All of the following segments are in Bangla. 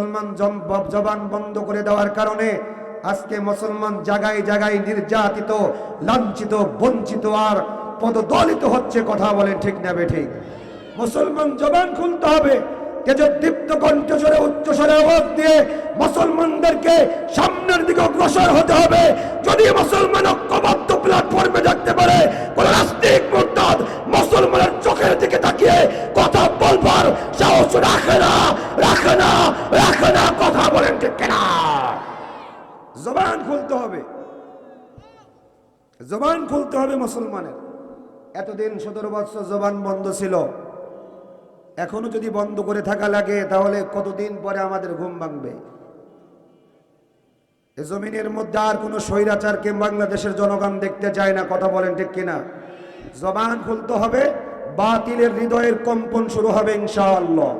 মুসলমান জবান বন্ধ করে দেওয়ার কারণে আজকে মুসলমান জায়গায় জায়গায় নির্যাতিত, লাঞ্ছিত, বঞ্চিত আর পদদলিত হচ্ছে কথা বলেন ঠিক না বে ঠিক। মুসলমান জবান খুলতে হবে তেজদীপ্ত কণ্ঠস্বরে উচ্চস্বরে আওয়াজ দিয়ে মুসলমানদেরকে সামনের দিকে অগ্রসর হতে হবে। যদি মুসলমান ঐক্যবদ্ধ প্ল্যাটফর্মে থাকতে পারে, কোন রাষ্ট্রিক মুসলমানের চোখের দিকে তাকিয়ে কথা বলবার সাহস রাখে না রাখে না রাখে না, কথা বলেন ঠিক কিনা? জবান খুলতে হবে। জবান খুলতে হবে মুসলমানের। এতদিন সতেরো বছর জবান বন্ধ ছিল। এখনও যদি বন্ধ করে থাকা লাগে, তাহলে কতদিন পরে আমাদের ঘুম ভাঙবে? জমিনের মধ্যে আর কোনো স্বৈরাচারকে বাংলাদেশের জনগণ দেখতে চায় না, কথা বলেন ঠিক কিনা? জবান খুলতে হবে। বাতিলের হৃদয়ের কম্পন শুরু হবে ইনশাআল্লাহ।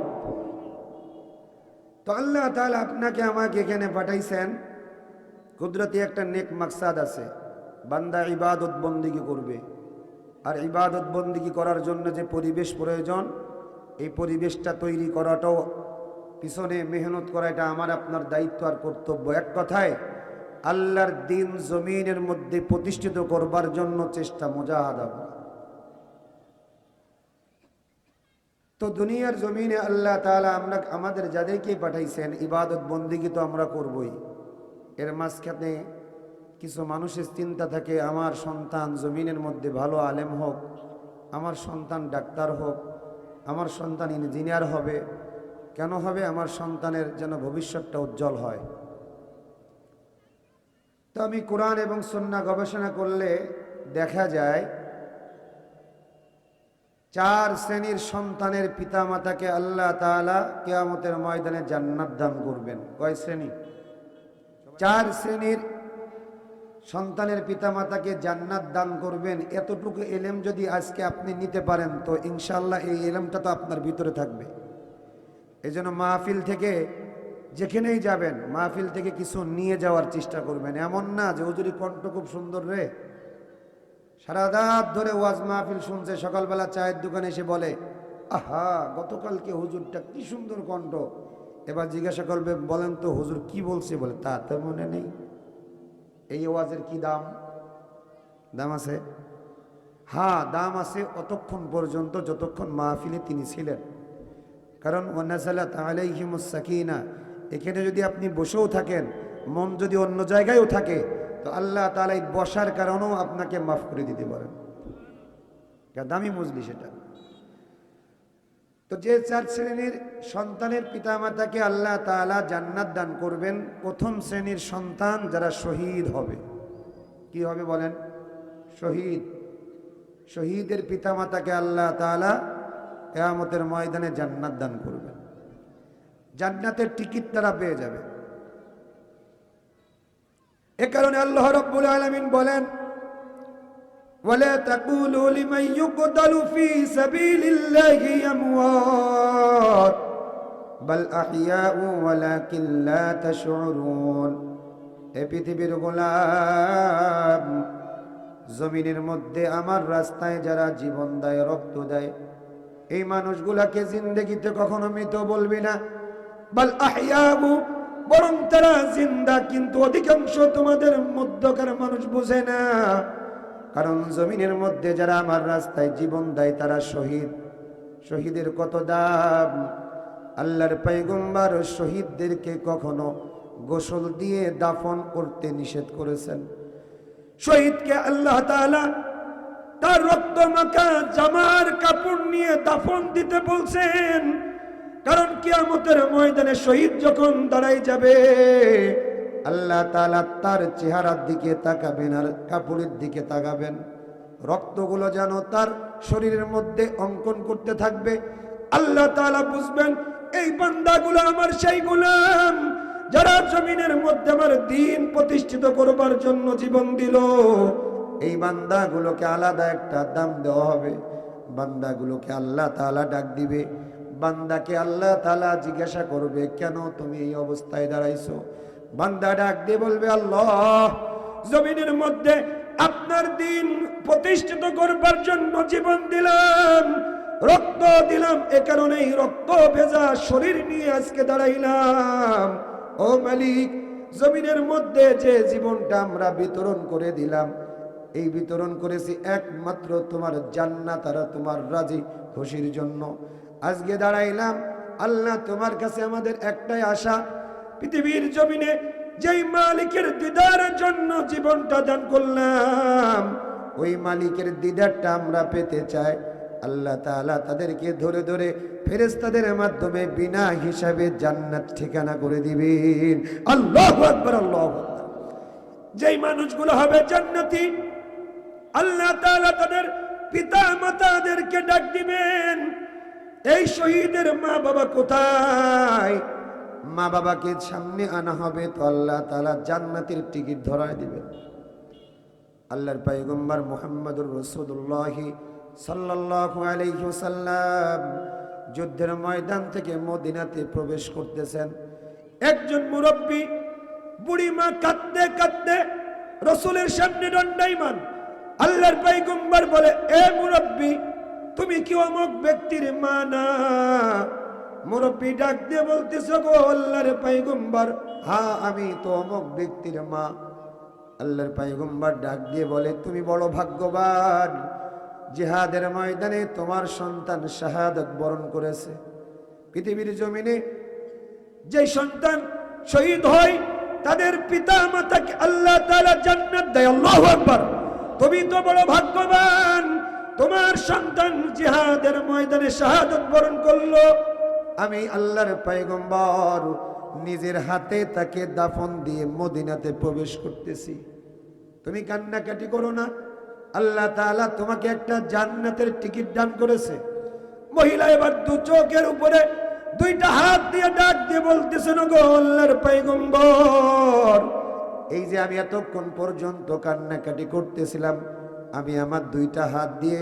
তো আল্লাহ তাহলে আপনাকে আমাকে এখানে পাঠাইছেন। কুদরতি একটা নেক মাকসাদ আছে। বান্দা ইবাদত বন্দিগি করবে? আর ইবাদত বন্দিগি করার জন্য যে পরিবেশ প্রয়োজন, এই পরিবেশটা তৈরি করাটাও পিছনে মেহনত করা এটা আমার, আপনার দায়িত্ব আর কর্তব্য। এক কথায়, আল্লাহর দিন জমিনের মধ্যে প্রতিষ্ঠিত করবার জন্য চেষ্টা মোজাহাদা করা তো দুনিয়ার জমিনে আল্লাহ তাআলা আমরা আমাদের যাদেরকে পাঠাইছেন, ইবাদত বন্দিগি তো আমরা করবই। এর মাঝখানে কিছু মানুষের চিন্তা থাকে, আমার সন্তান জমিনের মধ্যে ভালো আলেম হোক, আমার সন্তান ডাক্তার হোক, আমার সন্তান ইঞ্জিনিয়ার হবে, কেন হবে আমার সন্তানের যেন ভবিষ্যৎটা উজ্জ্বল হয়। তো আমি কোরআন এবং সন্না গবেষণা করলে দেখা যায় চার শ্রেণির সন্তানের পিতা মাতাকে আল্লাহ তাআলা কেয়ামতের ময়দানে জান্নাত দান করবেন। কয় শ্রেণি? চার শ্রেণির সন্তানের পিতা মাতাকে জান্নাত দান করবেন। এতটুকু এলেম যদি আজকে আপনি নিতে পারেন, তো ইনশাল্লাহ এই এলেমটা তো আপনার ভিতরে থাকবে। এই জন্য মাহফিল থেকে যেখানেই যাবেন, মাহফিল থেকে কিছু নিয়ে যাওয়ার চেষ্টা করবেন। এমন না যে, হুজুরি কণ্ঠ খুব সুন্দর রে। সারা রাত ধরে ওয়াজ মাহফিল শুনছে, সকালবেলা চায়ের দোকানে এসে বলে, আহা, গতকালকে হুজুরটা কি সুন্দর কণ্ঠ। এবার জিজ্ঞাসা করবে, বলেন তো হুজুর কি বলছে? বলে, তা তো মনে নেই। এই ওয়াজের কি দাম? দাম আছে? হ্যাঁ দাম আছে অতক্ষণ পর্যন্ত, যতক্ষণ মাহফিলে তিনি ছিলেন। কারণ ওনাজালা তালাইহিমুস সাকিনা, এখানে যদি আপনি বসেও থাকেন, মন যদি অন্য জায়গায়ও থাকে তো আল্লাহ তাআলা এই বসার কারণেও আপনাকে মাফ করে দিতে পারেন দামি মজলি সেটা তো যে চার শ্রেণির সন্তানের পিতামাতাকে আল্লাহ তাআলা জান্নাত দান করবেন, প্রথম শ্রেণির সন্তান যারা শহীদ হবে। কি হবে বলেন? শহীদ। শহীদের পিতামাতাকে আল্লাহ তাআলা কেয়ামতের ময়দানে জান্নাত দান করবেন। জান্নাতের টিকিট তারা পেয়ে যাবে। এ কারণে আল্লাহ রাব্বুল আলামিন বলেন ولا تقولوا لمن يقتل في سبيل الله أموات بل أحياء ولكن لا تشعرون এ পৃথিবীর গোলাম জমিনের মধ্যে আমার রাস্তায় যারা জীবন দেয় রক্ত দেয় এই মানুষগুলাকে জিন্দগিতে কখনো মৃত বলবি না বল আহিয়াবু বরং তারা জিন্দা, কিন্তু অধিকাংশ তোমাদের মধ্যকার মানুষ বুঝে না। কারণ জমিনের মধ্যে যারা আমার রাস্তায় জীবন দেয়, তারা শহীদ। শহীদের কত দাম? আল্লাহর পাইগম্বার শহীদদেরকে কখনো গোসল দিয়ে দাফন করতে নিষেধ করেছেন। শহীদকে আল্লাহ তার রক্ত মাখা জামার কাপড় নিয়ে দাফন দিতে বলছেন। কারণ কিয়ামতের ময়দানে শহীদ যখন দাঁড়াই যাবে, আল্লাহ তালা তার চেহারার দিকে তাকাবেন আর কাপড়ের দিকে তাকাবেন। রক্তগুলো যেন তার শরীরের মধ্যে অঙ্কন করতে থাকবে। আল্লাহ তাআলা বুঝবেন, এই বান্দাগুলো আমার সেই গোলাম যারা জমিনের মধ্যে আমার দিন প্রতিষ্ঠিত করবার জন্য জীবন দিল। এই বান্দাগুলোকে আলাদা একটা দাম দেওয়া হবে। বান্দাগুলোকে আল্লাহ তালা ডাক দিবে। বান্দাকে আল্লাহ তালা জিজ্ঞাসা করবে, কেন তুমি এই অবস্থায় দাঁড়াইছো? বান্দা ডাক দিয়ে বলবে, আল্লাহ, জমিনের মধ্যে আপনার দিন প্রতিষ্ঠিত করবার জন্য জীবন দিলাম, রক্ত দিলাম, এ কারণেই রক্ত ভেজা শরীর নিয়ে আজকে দাঁড়াইলাম। ও মালিক, জমিনের মধ্যে যে জীবনটা আমরা বিতরণ করে দিলাম, এই বিতরণ করেছি একমাত্র তোমার জান্নাত আর তোমার রাজি খুশির জন্য। আজকে দাঁড়াইলাম, আল্লাহ তোমার কাছে আমাদের একটাই আশা, পৃথিবীর জমিনে যেই মালিকের দিদারের জন্য জীবনটা দান করলাম, ওই মালিকের দিদারটা আমরা পেতে চাই। আল্লাহ তাআলা তাদেরকে ধরে ধরে ফেরেশতাদের মাধ্যমে বিনা হিসাবে জান্নাত ঠিকানা করে দিবেন। আল্লাহু আকবার, আল্লাহু যেই মানুষগুলো হবে জান্নাতি, আল্লাহ তাআলা তাদের পিতা মাতাদেরকে ডাক দিবেন। এই শহীদের মা বাবা কোথায়? মা বাবাকে সামনে আনা হবে তো আল্লাহ তাআলা জান্নাতের টিকিট ধরায় দিবেন। আল্লাহর পাইগম্বর মুহাম্মদুর রসুল্লাহ সাল্লাল্লাহু আলাইহি ওয়াসাল্লাম যুদ্ধের ময়দান থেকে মদিনাতে প্রবেশ করতেছেন। একজন মুরব্বী বুড়ি মা কাঁদতে কাঁদতে রসুলের সামনে দণ্ডাইমান আল্লাহর পাইগম্বর বলে, এ মুরব্বী তুমি কি অমুক ব্যক্তির মা না মুরব্বী ডাক দিয়ে বলতেছ, গো আল্লাহর পাইগম্বর হা আমি তো অমুক ব্যক্তির মা। আল্লাহর পাইগম্বর ডাক দিয়ে বলে, তুমি বড় ভাগ্যবান। জিহাদের ময়দানে তোমার সন্তান শাহাদত বরণ করেছে। পৃথিবীর জমিনে যে সন্তান শহীদ হয়, তাদের পিতা মাতাকে আল্লাহ তাআলা জান্নাত দেয়। আল্লাহু তুমি তো বড় ভাগ্যবান। তোমার সন্তান জিহাদের ময়দানে শাহাদত বরণ করল। আমি আল্লাহর পয়গম্বর নিজের হাতে তাকে দাফন দিয়ে মদিনাতে প্রবেশ করতেছি। তুমি কান্নাকাটি করো না। আল্লাহ তাআলা তোমাকে একটা জান্নাতের টিকিট দান করেছে। মহিলা এবার দু চোখের উপরে দুইটা হাত দিয়ে ডাক দিয়ে বলতেছেন গো আল্লাহর পয়গম্বর! এই যে আমি এতক্ষণ পর্যন্ত কান্নাকাটি করতেছিলাম আমি আমার দুইটা হাত দিয়ে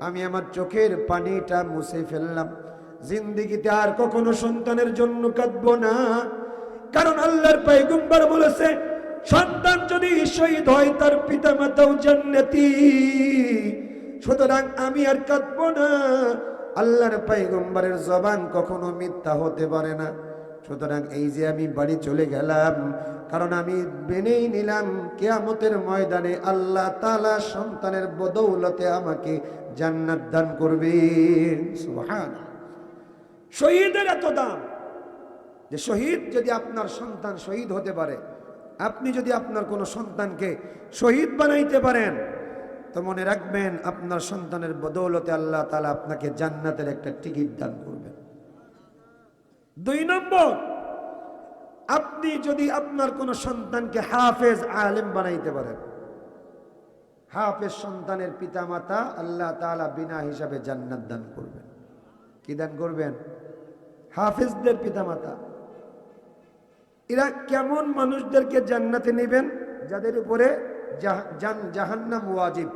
আমি আমার চোখের পানিটা মুছে ফেললাম। জিন্দিগিতে আর কখনো সন্তানের জন্য কাঁদবো না। কারণ আল্লাহর পয়গম্বর বলেছে, সন্তান যদি শহীদ হয় তার পিতা মাতাও জান্নাতি। সুতরাং আমি আর কাঁদবো না। আল্লাহর পয়গম্বরের জবান কখনো মিথ্যা হতে পারে না। সুতরাং এই যে আমি বাড়ি চলে গেলাম কারণ আমি মেনেই নিলাম কেয়ামতের ময়দানে আল্লাহ তালা সন্তানের বদৌলতে আমাকে জান্নাত দান করবেন। শহীদের এত দাম। যে শহীদ যদি আপনার সন্তান শহীদ হতে পারে, আপনি যদি আপনার কোনো সন্তানকে শহীদ বানাইতে পারেন, তো মনে রাখবেন আপনার সন্তানের বদৌলতে আল্লাহ তালা আপনাকে জান্নাতের একটা টিকিট দান করবেন। দুই নম্বর আপনি যদি আপনার কোনো সন্তানকে হাফেজ আলেম বানাইতে পারেন, হাফেজ সন্তানের পিতামাতা আল্লাহ তাআলা বিনা হিসাবে জান্নাত দান করবেন। কি দান করবেন? হাফেজদের পিতামাতা। এরা কেমন মানুষদেরকে জান্নাতে নেবেন? যাদের উপরে জাহান্নাম ওয়াজিব।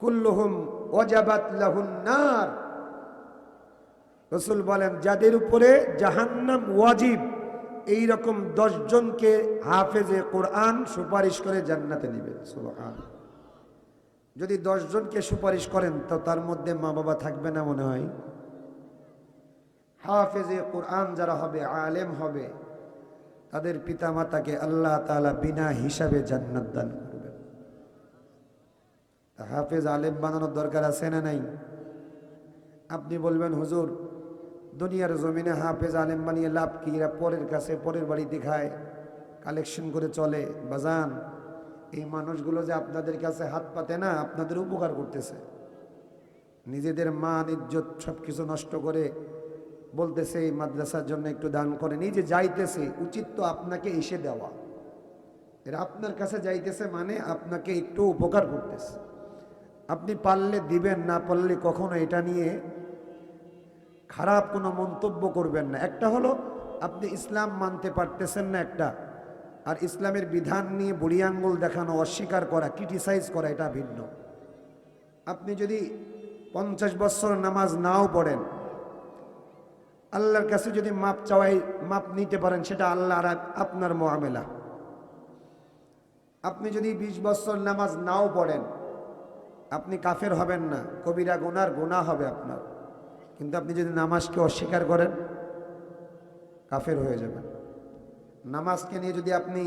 কুল্লুহুম ওয়াজাবাত লাহুন নার। রসুল বলেন, যাদের উপরে জাহান্নাম ওয়াজিব এই রকম জনকে হাফেজে কোরআন সুপারিশ করে জান্নাতে নেবেন যদি জনকে সুপারিশ করেন, তো তার মধ্যে মা বাবা থাকবে না মনে হয়? হাফেজে কোরআন যারা হবে, আলেম হবে, তাদের পিতা মাতাকে আল্লাহ তাআলা বিনা হিসাবে জান্নাত দান করবেন। হাফেজ আলেম বানানোর দরকার আছে না নাই? আপনি বলবেন, হুজুর দুনিয়ার জমিনে হাফেজ আলেম বানিয়ে লাভ কি? এরা পরের কাছে পরের বাড়িতে খায় কালেকশন করে চলে, বাজান। এই মানুষগুলো যে আপনাদের কাছে হাত পাতে না, আপনাদের উপকার করতেছে। নিজেদের মান, ইজ্জত সব কিছু নষ্ট করে বলতেছে, এই মাদ্রাসার জন্য একটু দান করে নিজে যাইতেছে, উচিত তো আপনাকে এসে দেওয়া। এরা আপনার কাছে যাইতেছে মানে আপনাকে একটু উপকার করতেছে। আপনি পারলে দিবেন, না পারলে কখনো এটা নিয়ে খারাপ কোনো মন্তব্য করবেন না। একটা হলো, আপনি ইসলাম মানতে পারতেছেন না একটা। আর ইসলামের বিধান নিয়ে বুড়ি আঙ্গুল দেখানো, অস্বীকার করা ক্রিটিসাইজ করা, এটা ভিন্ন। আপনি যদি পঞ্চাশ বছর নামাজ নাও পড়েন, আল্লাহর কাছে যদি মাপ চাওয়াই, মাপ নিতে পারেন, সেটা আল্লাহ আর আপনার মোয়ামেলা আপনি যদি বিশ বছর নামাজ নাও পড়েন, আপনি কাফের হবেন না, কবিরা গোনার গোনা হবে আপনার। কিন্তু আপনি যদি নামাজকে অস্বীকার করেন, কাফের হয়ে যাবেন। নামাজকে নিয়ে যদি আপনি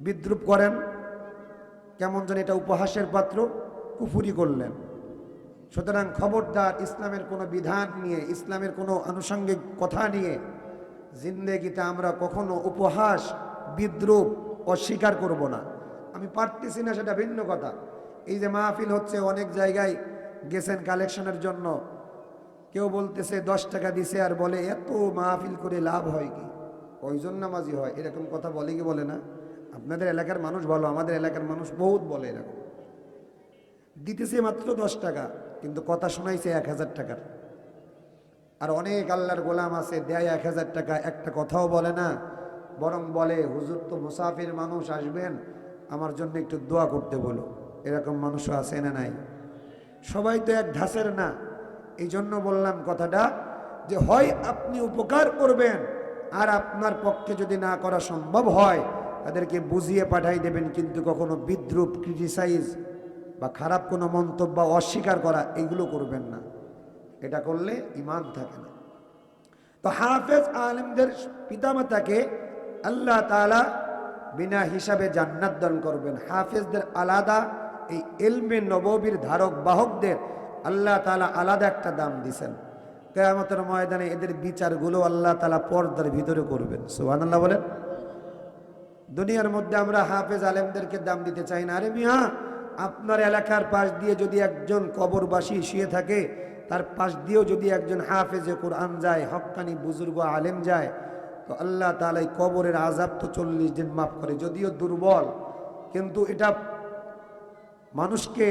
বিদ্রুপ করেন, কেমন যেন এটা উপহাসের পাত্র, কুফুরি করলেন। সুতরাং খবরদার ইসলামের কোনো বিধান নিয়ে, ইসলামের কোনো আনুষঙ্গিক কথা নিয়ে জিন্দেগিতে আমরা কখনো উপহাস, বিদ্রুপ, অস্বীকার করব না। আমি পারতেছি না সেটা ভিন্ন কথা। এই যে মাহফিল হচ্ছে, অনেক জায়গায় গেছেন কালেকশনের জন্য। কেউ বলতেছে, দশ টাকা দিছে আর বলে, এত মাহফিল করে লাভ হয় কি? কয়জন নামাজি হয়। এরকম কথা বলে কি বলে না? আপনাদের এলাকার মানুষ ভালো, আমাদের এলাকার মানুষ বহুত বলে এরকম। দিতেছে মাত্র দশ টাকা, কিন্তু কথা শোনাইছে এক হাজার টাকার। আর অনেক আল্লাহর গোলাম আছে, দেয় এক হাজার টাকা, একটা কথাও বলে না। বরং বলে, হুজুর তো মুসাফির মানুষ, আসবেন? আমার জন্য একটু দোয়া করতে বলো। এরকম মানুষও আছে না নাই? সবাই তো এক ধাসের না। এই জন্য বললাম কথাটা যে হয় আপনি উপকার করবেন আর আপনার পক্ষে যদি না করা সম্ভব হয়, তাদেরকে বুঝিয়ে পাঠাই দেবেন কিন্তু কখনো বিদ্রুপ ক্রিটিসাইজ বা খারাপ কোনো মন্তব্য অস্বীকার করা এগুলো করবেন না। এটা করলে ইমান থাকে না। তো হাফেজ আলেমদের পিতামাতাকে আল্লাহ তাআলা বিনা হিসাবে জান্নাত দান করবেন। হাফেজদের আলাদা এই এলমে নববীর ধারক বাহকদের আল্লাহ তালা আলাদা একটা দাম দিছেন। কেয়ামতের ময়দানে এদের বিচারগুলো আল্লাহ তালা পর্দার ভিতরে করবেন। সোহান আল্লাহ বলেন। দুনিয়ার মধ্যে আমরা হাফেজ আলেমদেরকে দাম দিতে চাই না। আরে মিয়া, আপনার এলাকার পাশ দিয়ে যদি একজন কবরবাসী শুয়ে থাকে, তার পাশ দিয়েও যদি একজন হাফেজে কোরআন যায়, হক্কানি বুজুর্গ আলেম যায়, তো আল্লাহ তাআলা এই কবরের আজাব তো চল্লিশ দিন মাফ করে, যদিও দুর্বল। কিন্তু এটা মানুষকে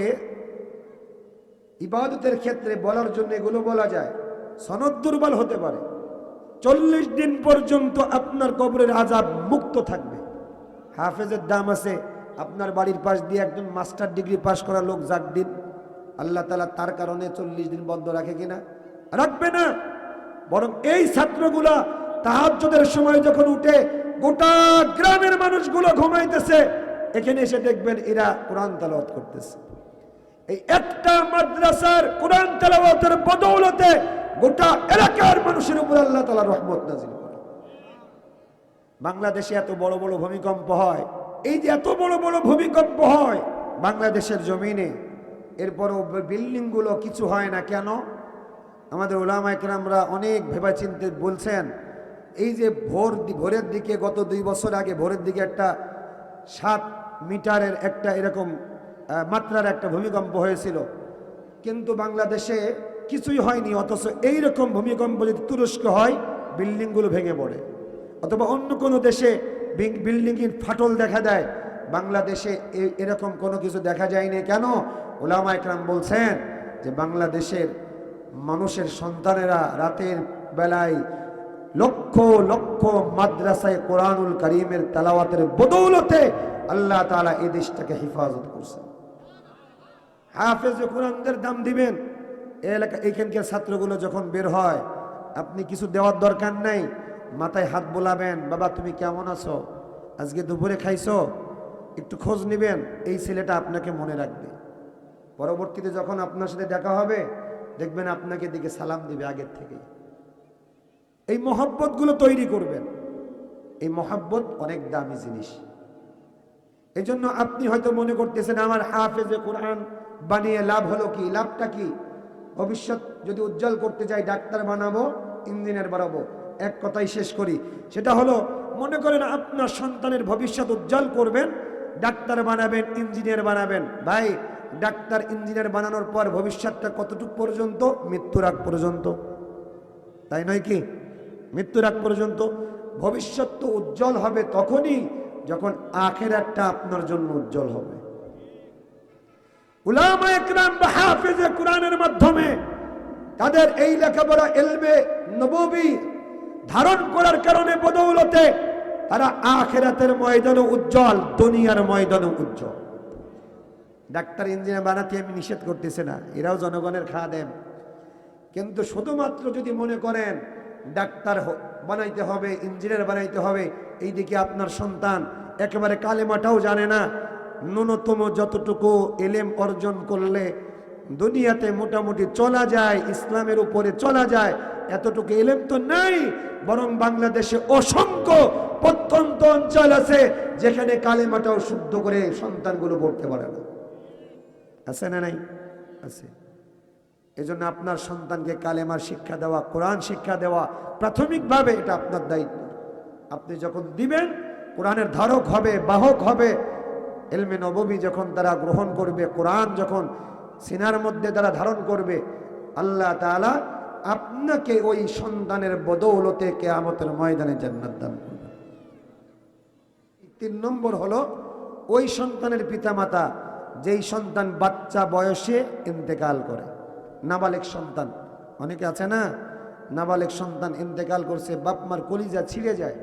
ইবাদতের ক্ষেত্রে বলার জন্য এগুলো বলা যায়। সনদ দুর্বল হতে পারে। চল্লিশ দিন পর্যন্ত আপনার কবরের আজাব মুক্ত থাকবে। হাফেজের দাম আছে, আপনার বাড়ির পাশ দিয়ে একজন মাস্টার ডিগ্রি পাশ করা লোক যাক দিন। আল্লাহ তালা তার কারণে চল্লিশ দিন বন্ধ রাখে কিনা? রাখবে না। বরং এই ছাত্রগুলা তাহাজ্জুদের সময় যখন উঠে গোটা গ্রামের মানুষগুলো ঘুমাইতেছে, এখানে এসে দেখবেন এরা কোরআন তালাওয়াত করতেছে। এই একটা মাদ্রাসার কোরআন তেলাওয়াতের বদৌলতে গোটা এলাকার মানুষের উপর আল্লাহ তালা রহমত নাজিল করে। বাংলাদেশে এত বড় বড় ভূমিকম্প হয়। এই যে এত বড় বড় ভূমিকম্প হয়, বাংলাদেশের জমিনে, এরপরও বিল্ডিংগুলো কিছু হয় না কেন? আমাদের ওলামা একরামরা অনেক ভেবাচিন্তে বলছেন, এই যে ভোর ভোরের দিকে গত দুই বছর আগে ভোরের দিকে একটা সাত মিটারের একটা এরকম মাত্রার একটা ভূমিকম্প হয়েছিল। কিন্তু বাংলাদেশে কিছুই হয়নি, অথচ এই রকম ভূমিকম্প যদি তুরস্ক হয়, বিল্ডিংগুলো ভেঙে পড়ে। অথবা অন্য কোনো দেশে বিল্ডিংয়ের ফাটল দেখা দেয়, বাংলাদেশে এরকম কোনো কিছু দেখা যায়নি। কেন? ওলামা একরাম বলছেন যে বাংলাদেশের মানুষের সন্তানেরা রাতের বেলায় লক্ষ লক্ষ মাদ্রাসায় কোরআনুল করিমের তালাওয়াতের বদৌলতে আল্লাহ তাআলা এই দেশটাকে হেফাজত করছেন। হাফেজ কোরআনদের দাম দিবেন। এলাকা এখানকার ছাত্রগুলো যখন বের হয়, আপনি কিছু দেওয়ার দরকার নাই, মাথায় হাত বোলাবেন, বাবা, তুমি কেমন আছো? আজকে দুপুরে খাইছো? একটু খোঁজ নেবেন, এই ছেলেটা আপনাকে মনে রাখবে। পরবর্তীতে যখন আপনার সাথে দেখা হবে, দেখবেন আপনাকে দিকে সালাম দিবে আগের থেকেই। এই মহব্বতগুলো তৈরি করবেন। এই মহব্বত অনেক দামি জিনিস। এই জন্য আপনি হয়তো মনে করতেছেন, আমার হাফেজে কোরআন বানিয়ে লাভ হলো কি? লাভটা কি? ভবিষ্যৎ যদি উজ্জ্বল করতে চাই, ডাক্তার বানাবো ইঞ্জিনিয়ার বানাবো। এক কথাই শেষ করি। সেটা হলো, মনে করেন আপনার সন্তানের ভবিষ্যৎ উজ্জ্বল করবেন, ডাক্তার বানাবেন, ইঞ্জিনিয়ার বানাবেন। ভাই, ডাক্তার, ইঞ্জিনিয়ার বানানোর পর ভবিষ্যৎটা কতটুকু পর্যন্ত? মৃত্যুর আগ পর্যন্ত। তাই নয় কি? মৃত্যুর আগ পর্যন্ত। ভবিষ্যৎ তো উজ্জ্বল হবে তখনই যখন আখের একটা আপনার জন্য উজ্জ্বল হবে। উলামা একরাম বা হাফেজে কোরআনের মাধ্যমে তাদের এই লেখাপড়া এলবে নববী ধারণ করার কারণে বদৌলতে তারা আখেরাতের ময়দানে উজ্জ্বল, দুনিয়ার ময়দানে উজ্জ্বল। ডাক্তার, ইঞ্জিনিয়ার বানাতে আমি নিষেধ করতেছি না, এরাও জনগণের খা দেন কিন্তু শুধুমাত্র যদি মনে করেন, ডাক্তার বানাইতে হবে, ইঞ্জিনিয়ার বানাইতে হবে, এইদিকে আপনার সন্তান একেবারে কালেমাটাও জানে না ন্যূনতম যতটুকু এলেম অর্জন করলে দুনিয়াতে মোটামুটি চলা যায়, ইসলামের উপরে চলা যায়, এতটুকু এলেম তো নাই, বরং বাংলাদেশে অসংখ্য প্রত্যন্ত অঞ্চল আছে যেখানে কালেমাটাও শুদ্ধ করে সন্তানগুলো পড়তে পারে না। আছে না নাই? আছে। এজন্য আপনার সন্তানকে কালেমার শিক্ষা দেওয়া, কোরআন শিক্ষা দেওয়া প্রাথমিকভাবে এটা আপনার দায়িত্ব। আপনি যখন দিবেন, কোরআনের ধারক হবে, বাহক হবে এলমে নবমী যখন তারা গ্রহণ করবে, কোরআন যখন সিনার মধ্যে তারা ধারণ করবে, আল্লাহ তাআলা আপনাকে ওই সন্তানের বদৌলতে কেয়ামতের ময়দানে জান্নাত দান করবে। তিন নম্বর হলো, ওই সন্তানের পিতামাতা যেই সন্তান বাচ্চা বয়সে ইন্তেকাল করে, নাবালেক সন্তান, অনেকে আছে না? নাবালেক সন্তান ইন্তেকাল করছে, বাপ মার কলিজা ছিঁড়ে যায়।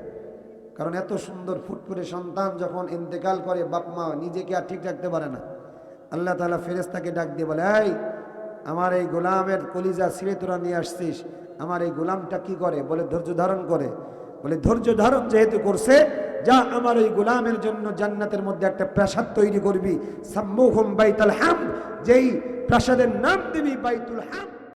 কারণ এত সুন্দর ফুটফুটে সন্তান যখন ইন্তেকাল করে, বাপ মা নিজেকে আর ঠিক রাখতে পারে না। আল্লাহ তালা ফেরেস্তাকে ডাক দিয়ে বলে, এই, আমার এই গোলামের কলিজা ছিঁড়ে তোরা নিয়ে আসছিস। আমার এই গোলামটা কি করে? বলে, ধৈর্য ধারণ করে। বলে, ধৈর্য ধারণ যেহেতু করছে, যা আমার ওই গোলামের জন্য জান্নাতের মধ্যে একটা প্রাসাদ তৈরি করবি। সাম্মুহুম বাইতাল হাম যেই প্রাসাদের নাম দিবি বাইতুল হাম